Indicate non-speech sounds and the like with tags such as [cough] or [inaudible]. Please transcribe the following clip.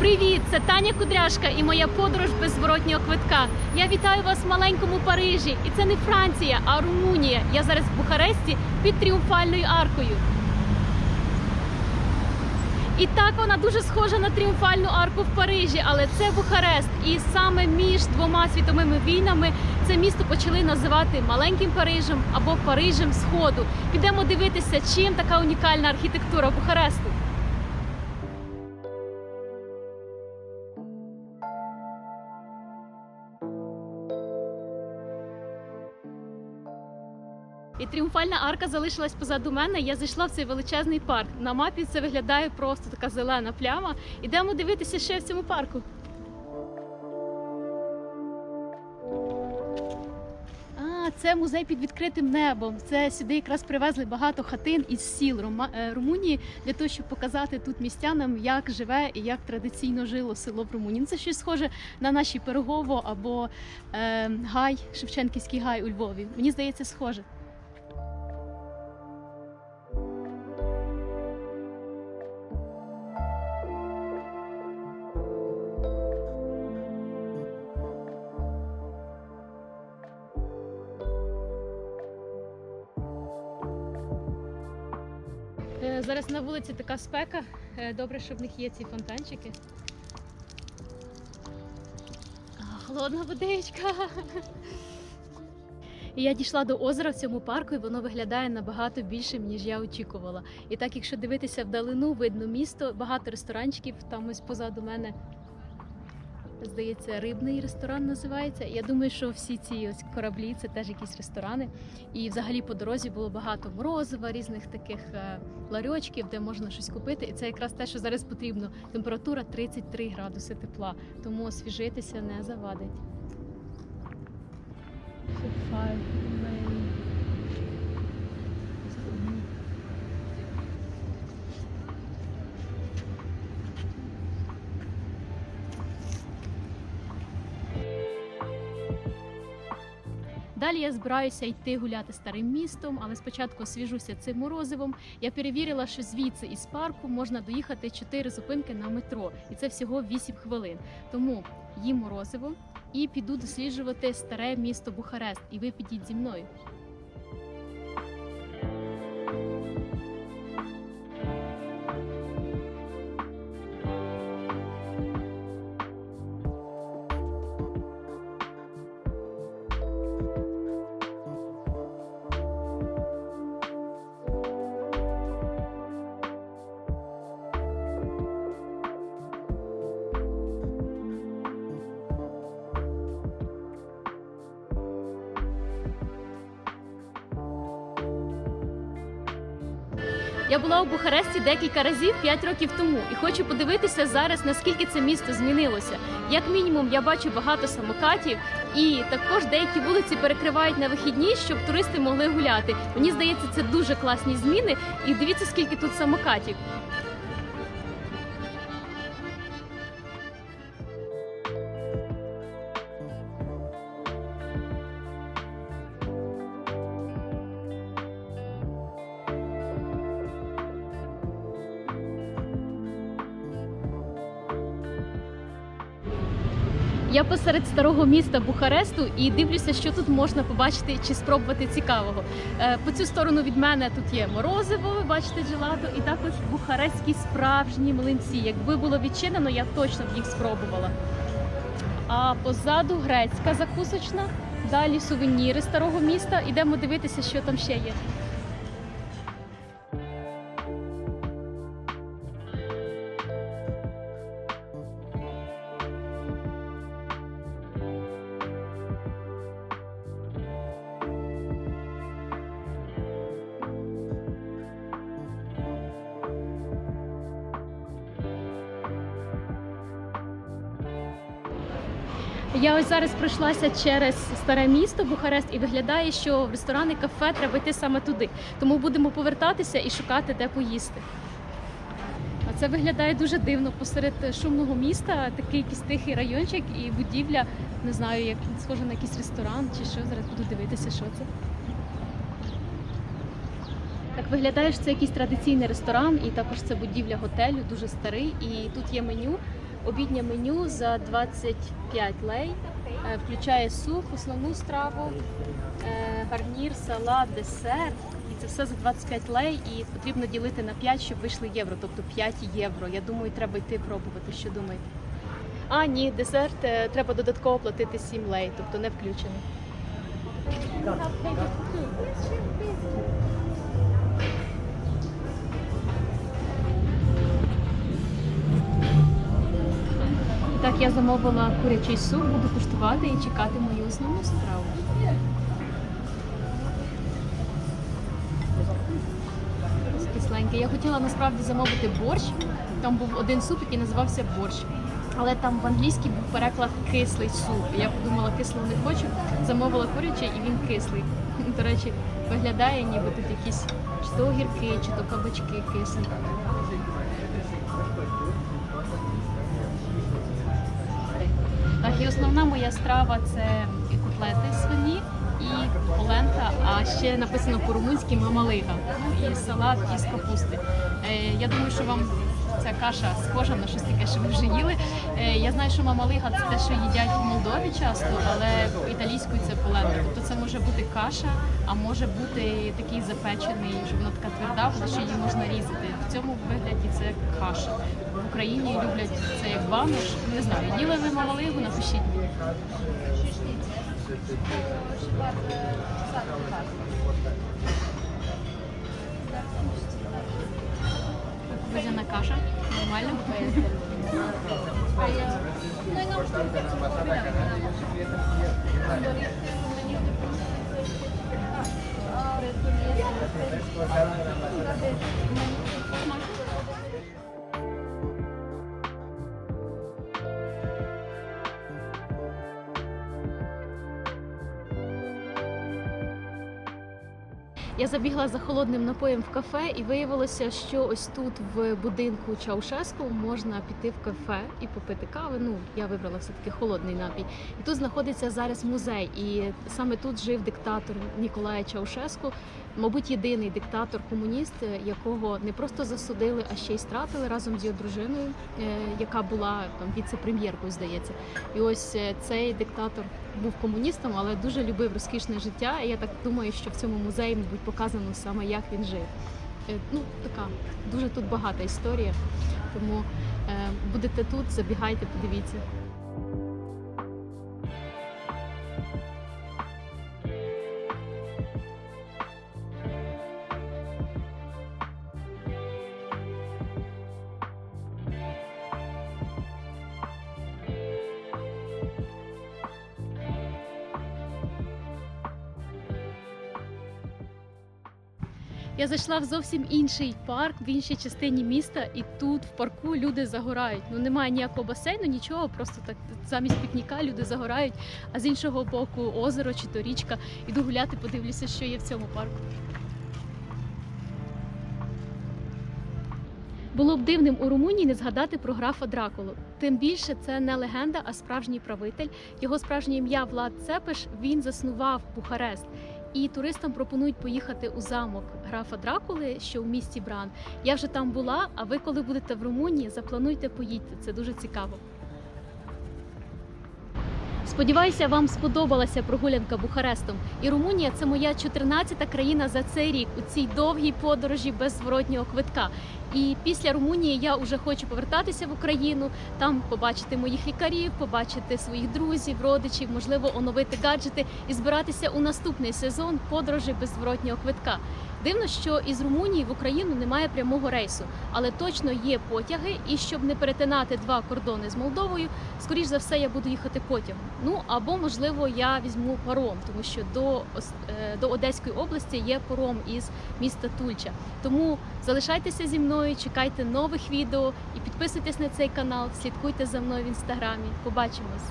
Привіт! Це Таня Кудряшка і моя подорож без зворотнього квитка. Я вітаю вас в маленькому Парижі. І це не Франція, а Румунія. Я зараз в Бухаресті під тріумфальною аркою. І так вона дуже схожа на тріумфальну арку в Парижі, але це Бухарест. І саме між двома світовими війнами це місто почали називати маленьким Парижем або Парижем Сходу. Підемо дивитися, чим така унікальна архітектура Бухаресту. І тріумфальна арка залишилась позаду мене. Я зайшла в цей величезний парк. На мапі це виглядає просто така зелена пляма. Ідемо дивитися ще в цьому парку. А, це музей під відкритим небом. Це сюди якраз привезли багато хатин із сіл е, Румунії для того, щоб показати тут містянам, як живе і як традиційно жило село в Румунії. Ну, Це щось схоже на наші Пирогово або е, гай, Шевченківський гай у Львові. Мені здається, схоже. Зараз на вулиці така спека. Е, Добре, що в них є ці фонтанчики. Холодна водичка. Я дійшла до озера в цьому парку, і воно виглядає набагато більшим, ніж я очікувала. І так, якщо дивитися вдалину, видно місто, багато ресторанчиків. Там ось позаду мене здається, рибний ресторан називається. Я думаю, що всі ці ось кораблі це теж якісь ресторани. І взагалі по дорозі було багато морозива, різних таких е, ларьочків, де можна щось купити. І це якраз те, що зараз потрібно. Температура 33 градуси тепла, тому освіжитися не завадить. Далі я збираюся йти гуляти старим містом, але спочатку освіжуся цим морозивом. Я перевірила, що звідси із парку можна доїхати 4 зупинки на метро, і це всього 8 хвилин. Тому їм морозиво і піду досліджувати старе місто Бухарест. І ви підіть зі мною. Я була у Бухаресті декілька разів 5 років тому і хочу подивитися зараз, наскільки це місто змінилося. Як мінімум, я бачу багато самокатів, і також деякі вулиці перекривають на вихідні, щоб туристи могли гуляти. Мені здається, це дуже класні зміни. І дивіться, скільки тут самокатів. Я посеред старого міста Бухаресту і дивлюся, що тут можна побачити чи спробувати цікавого. Е, По цю сторону від мене тут є морозиво, ви бачите джелато, і також бухарестські справжні млинці. Якби було відчинено, я точно б їх спробувала. А позаду грецька закусочна, далі сувеніри старого міста. Ідемо дивитися, що там ще є. Я ось зараз пройшлася через старе місто Бухарест і виглядає, що в ресторани, кафе треба йти саме туди. Тому будемо повертатися і шукати, де поїсти. Це виглядає дуже дивно посеред шумного міста, такий якийсь тихий райончик і будівля. Не знаю, як схоже на якийсь ресторан чи що. Зараз буду дивитися, що це. Так виглядає, що це якийсь традиційний ресторан, і також це будівля готелю, дуже старий. І тут є меню. Обіднє меню за 25 лей. Е, Включає суп, основну страву, е, гарнір, салат, десерт. І це все за 25 лей. І потрібно ділити на 5, щоб вийшли євро, тобто 5 євро. Я думаю, треба йти пробувати. Що думаєте? А, ні, десерт е, треба додатково платити 7 лей, тобто не включено. Так, я замовила курячий суп, буду куштувати і чекати мою основну страву. Кисленьке. Я хотіла насправді замовити борщ. Там був один суп, який називався борщ. Але там в англійській був переклад кислий суп. Я подумала, кислого не хочу. Замовила курячий і він кислий. [laughs] До речі, виглядає, ніби тут якісь чи то огірки, чи то кабачки кислі. Так, і основна моя страва це котлети свині і полента, а ще написано по-румунськи мамалига і салат із капусти. Е, я думаю, що вам ця каша схожа на щось таке, що ви вже їли. Е, я знаю, що мамалига це те, що їдять в Молдові часто, але італійською це полента. Тобто це може бути каша, а може бути такий запечений, що вона така тверда, буде, що її можна різати. В цьому вигляді це каша. В Україні люблять це як банош. Не знаю, їли ви мамалигу, напишіть мені. Водяна каша. Нормально. Я забігла за холодним напоєм в кафе, і виявилося, що ось тут в будинку Чаушеску можна піти в кафе і попити кави. Ну я вибрала все таки холодний напій. І тут знаходиться зараз музей, і саме тут жив диктатор Ніколая Чаушеску. Мабуть, єдиний диктатор комуніст, якого не просто засудили, а ще й стратили разом з його дружиною, е, яка була там віце-прем'єркою, здається. І ось е, цей диктатор був комуністом, але дуже любив розкішне життя. І я так думаю, що в цьому музеї, мабуть, показано саме як він жив. Е, Ну, така дуже тут багата історія. Тому е, будете тут, забігайте, подивіться. Я зайшла в зовсім інший парк в іншій частині міста, і тут в парку люди загорають. Ну немає ніякого басейну, нічого, просто так замість пікніка люди загорають. А з іншого боку озеро чи то річка. Іду гуляти, подивлюся, що є в цьому парку. Було б дивним у Румунії не згадати про графа Дракулу. Тим більше це не легенда, а справжній правитель. Його справжнє ім'я Влад Цепиш. Він заснував Бухарест. І туристам пропонують поїхати у замок графа Дракули, що в місті Бран. Я вже там була. А ви, коли будете в Румунії, заплануйте поїдьте. Це дуже цікаво. Сподіваюся, вам сподобалася прогулянка Бухарестом. І Румунія це моя 14-та країна за цей рік у цій довгій подорожі без зворотнього квитка. І після Румунії я вже хочу повертатися в Україну, там побачити моїх лікарів, побачити своїх друзів, родичів, можливо, оновити гаджети і збиратися у наступний сезон подорожі без зворотнього квитка. Дивно, що із Румунії в Україну немає прямого рейсу, але точно є потяги. І щоб не перетинати два кордони з Молдовою, скоріш за все, я буду їхати потягом. Ну або можливо я візьму паром, тому що до е, до Одеської області є паром із міста Тульча. Тому залишайтеся зі мною, чекайте нових відео і підписуйтесь на цей канал. Слідкуйте за мною в інстаграмі. Побачимось.